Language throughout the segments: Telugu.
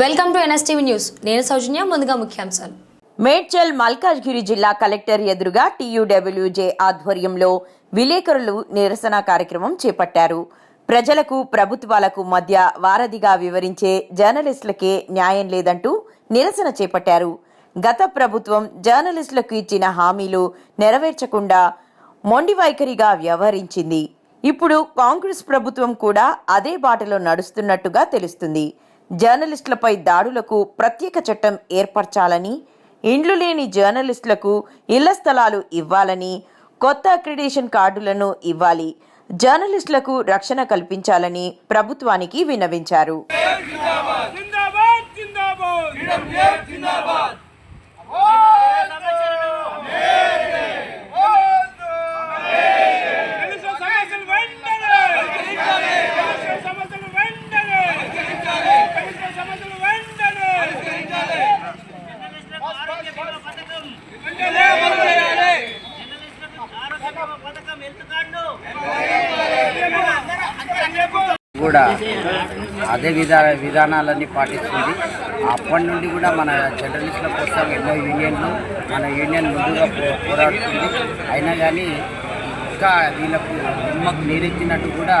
Welcome to NSTV news. నేను సౌజన్య ముందుగా ముఖ్యాంశాలు. మేడ్చల్ మల్కాజ్గిరి జిల్లా కలెక్టర్ ఎదురుగా టీయూడబ్ల్యూజే ఆధ్వర్యంలో విలేకరులు నిరసన కార్యక్రమం చేపట్టారు. ప్రజలకు ప్రభుత్వాలకు మధ్య వారధిగా వివరించే జర్నలిస్టులకే న్యాయం లేదంటూ నిరసన చేపట్టారు. గత ప్రభుత్వం జర్నలిస్టులకు ఇచ్చిన హామీలు నెరవేర్చకుండా మొండి వైఖరిగా వ్యవహరించింది. ఇప్పుడు కాంగ్రెస్ ప్రభుత్వం కూడా అదే బాటలో నడుస్తున్నట్టుగా తెలుస్తుంది. జర్నలిస్టులపై దాడులకు ప్రత్యేక చట్టం ఏర్పరచాలని ఇండ్లు లేని జర్నలిస్టులకు ఇళ్ళ స్థలాలు ఇవ్వాలని కొత్త అక్రిడేషన్ కార్డులను ఇవ్వాలి జర్నలిస్టులకు రక్షణ కల్పించాలని ప్రభుత్వానికి విన్నవించారు కూడా అదే విధా విధానాలన్నీ పాటిస్తుంది. అప్పటి నుండి కూడా మన జర్నలిస్టుల కోసం ఎన్నో యూనియన్లు మన యూనియన్ ముందుగా పో- పోరాడుతుంది. అయినా కానీ ఇంకా వీళ్ళకు నిమ్మకు నీరెత్తినట్టు కూడా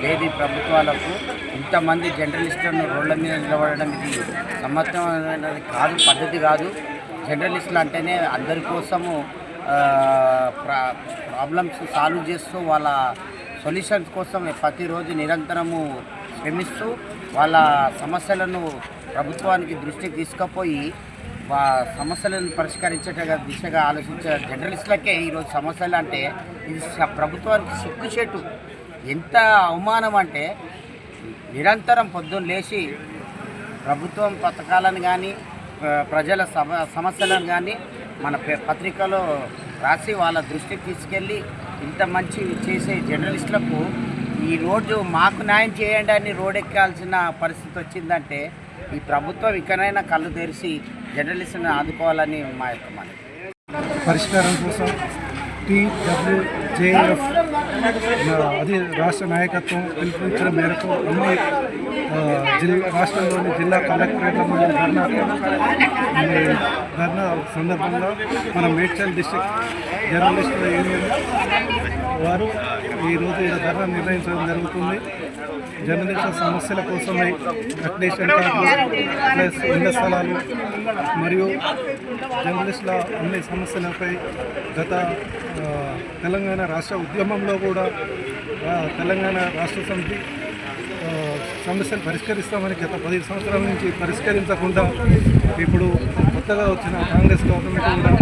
లేదు ప్రభుత్వాలకు ఇంతమంది జర్నలిస్టులను రోడ్ల మీద నిలబడడం ఇది సమర్థమైనది కాదు పద్ధతి కాదు. జర్నలిస్టులు అంటేనే అందరి కోసము ప్రా- ప్రాబ్లమ్స్ సాల్వ్ చేస్తూ వాళ్ళ సొల్యూషన్స్ కోసం ప్రతిరోజు నిరంతరము శ్రమిస్తూ వాళ్ళ సమస్యలను ప్రభుత్వానికి దృష్టికి తీసుకుపోయి వా సమస్యలను పరిష్కరించేట దిశగా ఆలోచించే జర్నలిస్టులకే ఈరోజు సమస్యలు అంటే ఇది ప్రభుత్వానికి ప్రభుత్వానికి సిగ్గుచేటు ఎంత అవమానం అంటే నిరంతరం పొద్దున్న లేచి ప్రభుత్వం పథకాలను కానీ ప్రజల సమ సమస్యలను కానీ మన పత్రికలో రాసి వాళ్ళ దృష్టికి తీసుకెళ్ళి ఇంత మంచి చేసే జర్నలిస్టులకు ఈ రోజు మాకు న్యాయం చేయండి అని రోడెక్కాల్సిన పరిస్థితి వచ్చిందంటే ఈ ప్రభుత్వం ఇకనైనా కళ్ళు తెరిచి జర్నలిస్టులను ఆదుకోవాలని మా యొక్క మనకి పరిష్కారం కోసం టీడబ్ల్యూజేఎఫ్ అది రాష్ట్ర నాయకత్వం పిలుపునిచ్చిన మేరకు అన్ని జిల్లా రాష్ట్రంలోని జిల్లా కలెక్టరేట్ల ముందు ధర్నా ధర్నా సందర్భంగా మన మేడ్చల్ డిస్టిక్ జర్నలిస్టుల యూనియన్ వారు ఈరోజు ఈ ధర నిర్ణయించడం జరుగుతుంది. జర్నలిస్ట్ సమస్యల కోసమే అప్డేషన్ కార్డు ప్లస్ ఇళ్ళ స్థలాలు మరియు జర్నలిస్టుల అన్ని సమస్యలపై గత తెలంగాణ రాష్ట్ర ఉద్యమంలో కూడా తెలంగాణ రాష్ట్ర సమితి సమస్యలు పరిష్కరిస్తామని గత పది సంవత్సరాల నుంచి పరిష్కరించకుండా ఇప్పుడు కొత్తగా వచ్చిన కాంగ్రెస్ గవర్నమెంట్ కూడా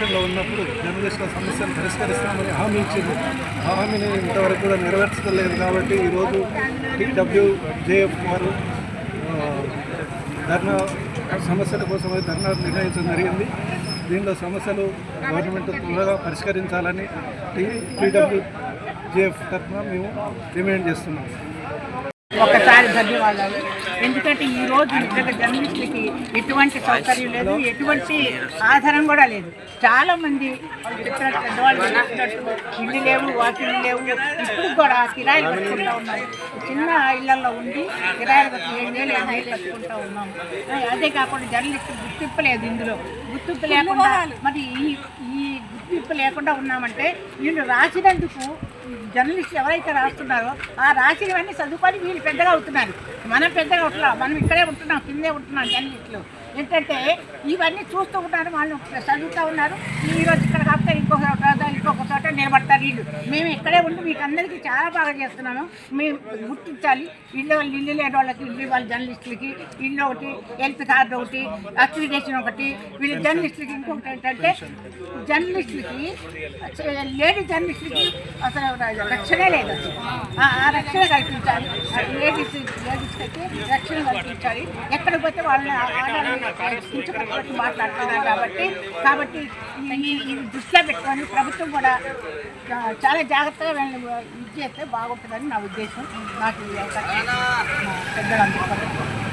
పొజిషన్లో ఉన్నప్పుడు జర్నలిస్టుల సమస్యలు పరిష్కరిస్తామని హామీ ఇచ్చింది. ఆ హామీని ఇంతవరకు కూడా నెరవేర్చలేదు కాబట్టి ఈరోజు టీడబ్ల్యూజేఎఫ్ వారు ధర్నా సమస్యల కోసం ధర్నా నిర్ణయించడం జరిగింది. దీనిలో సమస్యలు గవర్నమెంట్ త్వరగా పరిష్కరించాలని టీ టీడబ్ల్యూజేఎఫ్ తరఫున మేము డిమాండ్ చేస్తున్నాం. ఒకసారి ధన్యవాదాలు. ఎందుకంటే ఈ రోజు ఇక్కడ జర్నలిస్టులకి ఎటువంటి సౌకర్యం లేదు ఎటువంటి ఆధారం కూడా లేదు. చాలా మంది పెద్దవాళ్ళు ఇల్లు లేవు వాకిళ్ళు లేవు. ఇప్పుడు కూడా కిరాయిలు కట్టుకుంటా ఉన్నారు. చిన్న ఇళ్ళలో ఉండి కిరాయిలు ఏడు వేలు ఎనిమిది వేలు కట్టుకుంటా ఉన్నాము అదే కాకుండా జర్నలిస్టు గుర్తింపు లేదు ఇందులో. గుర్తింపు లేకుండా మరి ఈ ఈ గుర్తింపు లేకుండా ఉన్నామంటే వీళ్ళు రాసినందుకు జర్నలిస్ట్ ఎవరైతే రాస్తున్నారో ఆ రాసినవన్నీ చదువుకొని వీళ్ళు పెద్దగా అవుతున్నారు. మనం పెద్దగా అవుతున్నాం మనం ఇక్కడే ఉంటున్నాం కిందే ఉంటున్నాం జర్నలిస్టులు. ఏంటంటే ఇవన్నీ చూస్తూ ఉన్నారు వాళ్ళు చదువుతూ ఉన్నారు. ఈరోజు ఇక్కడ కాకపోతే ఇంకొక చోట ఇంకొక చోట నిలబడతారు వీళ్ళు. మేము ఇక్కడే ఉండి మీకు అందరికీ చాలా బాగా చేస్తున్నాము. మేము గుర్తించాలి. ఇల్లు ఇల్లు లేని వాళ్ళకి ఇల్లు వాళ్ళ జర్నలిస్టులకి ఇల్లు ఒకటి హెల్త్ కార్డు ఒకటి అక్రిడేషన్ ఒకటి. వీళ్ళు జర్నలిస్టులకి ఇంకొకటి ఏంటంటే జర్నలిస్టులకి లేడీ జర్నలిస్టులకి అసలు రక్షణ లేదు ఆ రక్షణ కల్పించాలి. లేడీస్ లేడీస్కి అయితే రక్షణ కల్పించాలి. ఎక్కడికి పోతే వాళ్ళని ఆడవాళ్ళని మాట్లాడుతున్నారు కాబట్టి కాబట్టి ఇది దృష్టిలో పెట్టుకొని ప్రభుత్వం కూడా చాలా జాగ్రత్తగా వీళ్ళని ఇది చేస్తే బాగుంటుందని నా ఉద్దేశం. నాకు ఈ పెద్దలందరూ